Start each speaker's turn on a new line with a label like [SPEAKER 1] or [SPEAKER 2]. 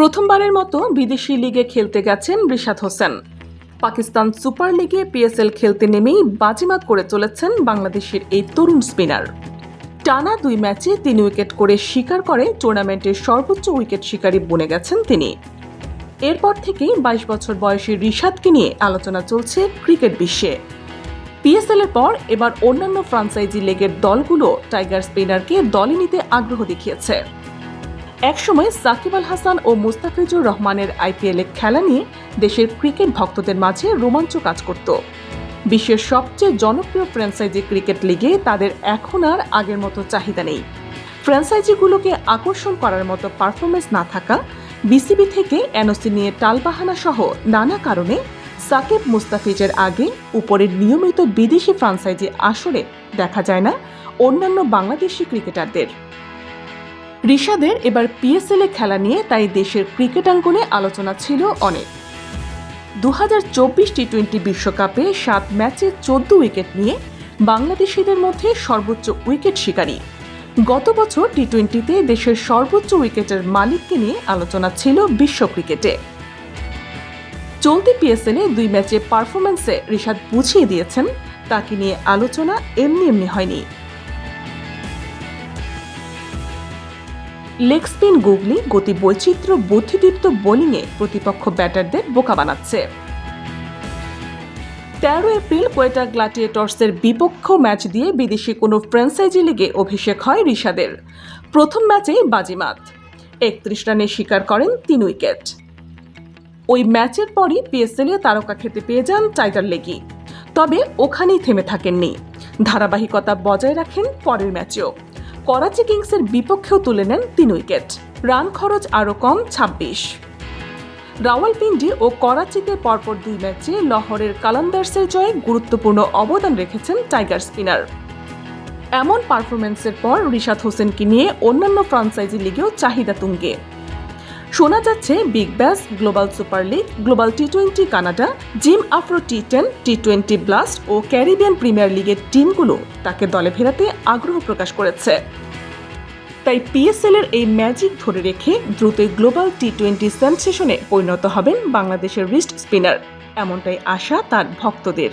[SPEAKER 1] প্রথমবারের মতো বিদেশি লিগে খেলতে গেছেন রিশাদ হোসেন। পাকিস্তান সুপার লিগে পিএসএল খেলতে নেমেই বাজিমাত করে চলেছেন বাংলাদেশের এই তরুণ স্পিনার। টানা দুই ম্যাচে তিন উইকেট করে শিকার করে টুর্নামেন্টের সর্বোচ্চ উইকেট শিকারী বনে গেছেন তিনি। এরপর থেকেই বাইশ বছর বয়সী রিশাদকে নিয়ে আলোচনা চলছে ক্রিকেট বিশ্বে। পিএসএল এর পর এবার অন্যান্য ফ্রাঞ্চাইজি লেগের দলগুলো টাইগার স্পিনারকে দলে নিতে আগ্রহ দেখিয়েছে। একসময় সাকিব আল হাসান ও মুস্তাফিজুর রহমানের আইপিএলে খেলা নিয়ে দেশের ক্রিকেট ভক্তদের মাঝে রোমাঞ্চ কাজ করত। বিশ্বের সবচেয়ে জনপ্রিয় ফ্র্যাঞ্চাইজি ক্রিকেট লিগে তাদের এখন আর আগের মতো চাহিদা নেই। ফ্র্যাঞ্চাইজিগুলোকে আকর্ষণ করার মতো পারফরমেন্স না থাকা বিসিবি থেকে এনওসি নিয়ে টালবাহানা সহ নানা কারণে সাকিব মুস্তাফিজের আগে উপরের নিয়মিত বিদেশি ফ্রাঞ্চাইজি আসরে দেখা যায় না অন্যান্য বাংলাদেশি ক্রিকেটারদের। ঋষাদের এবার পিএসএল এ খেলা নিয়ে তাই দেশের ক্রিকেট অঙ্গনে আলোচনা ছিল অনেক। দু হাজার চব্বিশ টি টোয়েন্টি বিশ্বকাপে সাত ম্যাচে চোদ্দ উইকেট নিয়ে বাংলাদেশিদের মধ্যে সর্বোচ্চ উইকেট শিকারী। গত বছর টি টোয়েন্টিতে দেশের সর্বোচ্চ উইকেটের মালিককে নিয়ে আলোচনা ছিল বিশ্ব ক্রিকেটে। চলতি পিএসএলে দুই ম্যাচে পারফরমেন্সে ঋষাদ বুঝিয়ে দিয়েছেন, তাকে নিয়ে আলোচনা এমনি এমনি হয়নি। লেগ স্পিন গুগলি গতি বৈচিত্র্য বুদ্ধিদীপ্ত বোলিংয়ে প্রতিপক্ষ ব্যাটারদের বোকা বানাচ্ছে। তেরো এপ্রিল কোয়েটা গ্লাটিয়েটর্সের বিপক্ষ ম্যাচ দিয়ে বিদেশি কোনো ফ্র্যাঞ্চাইজি লিগে অভিষেক হয় ঋষাদের প্রথম ম্যাচেই বাজিমাত। একত্রিশ রানে শিকার করেন তিন উইকেট। ওই ম্যাচের পরই পিএসএলে তারকা খেতে পেয়ে যান টাইগার লেগি। তবে ওখানেই থেমে থাকেননি। ধারাবাহিকতা বজায় রাখেন পরের ম্যাচেও। করাচি কিংসের বিপক্ষেও তুলে নেন তিন উইকেট। রান খরচ আরও কম, ছাব্বিশ। রাওয়ালপিন্ডি ও করাচিতে পরপর দুই ম্যাচে লহরের কালান্দার্সের জয়ে গুরুত্বপূর্ণ অবদান রেখেছেন টাইগার স্পিনার। এমন পারফরম্যান্সের পর রিশাদ হোসেনকে নিয়ে অন্যান্য ফ্রাঞ্চাইজি লিগেও চাহিদা তুঙ্গে। শোনা যাচ্ছে big bash global super league global T twenty Canada Zim Afro T ten T twenty blast ও ক্যারিবিয়ান প্রিমিয়ার লিগের টিমগুলো তাকে দলে ফেরাতে আগ্রহ প্রকাশ করেছে। তাই পিএসএল এর এই ম্যাজিক ধরে রেখে দ্রুত গ্লোবাল টি টোয়েন্টি সেন্সেশনে পরিণত হবেন বাংলাদেশের রিস্ট স্পিনার এমনটাই আশা তার ভক্তদের।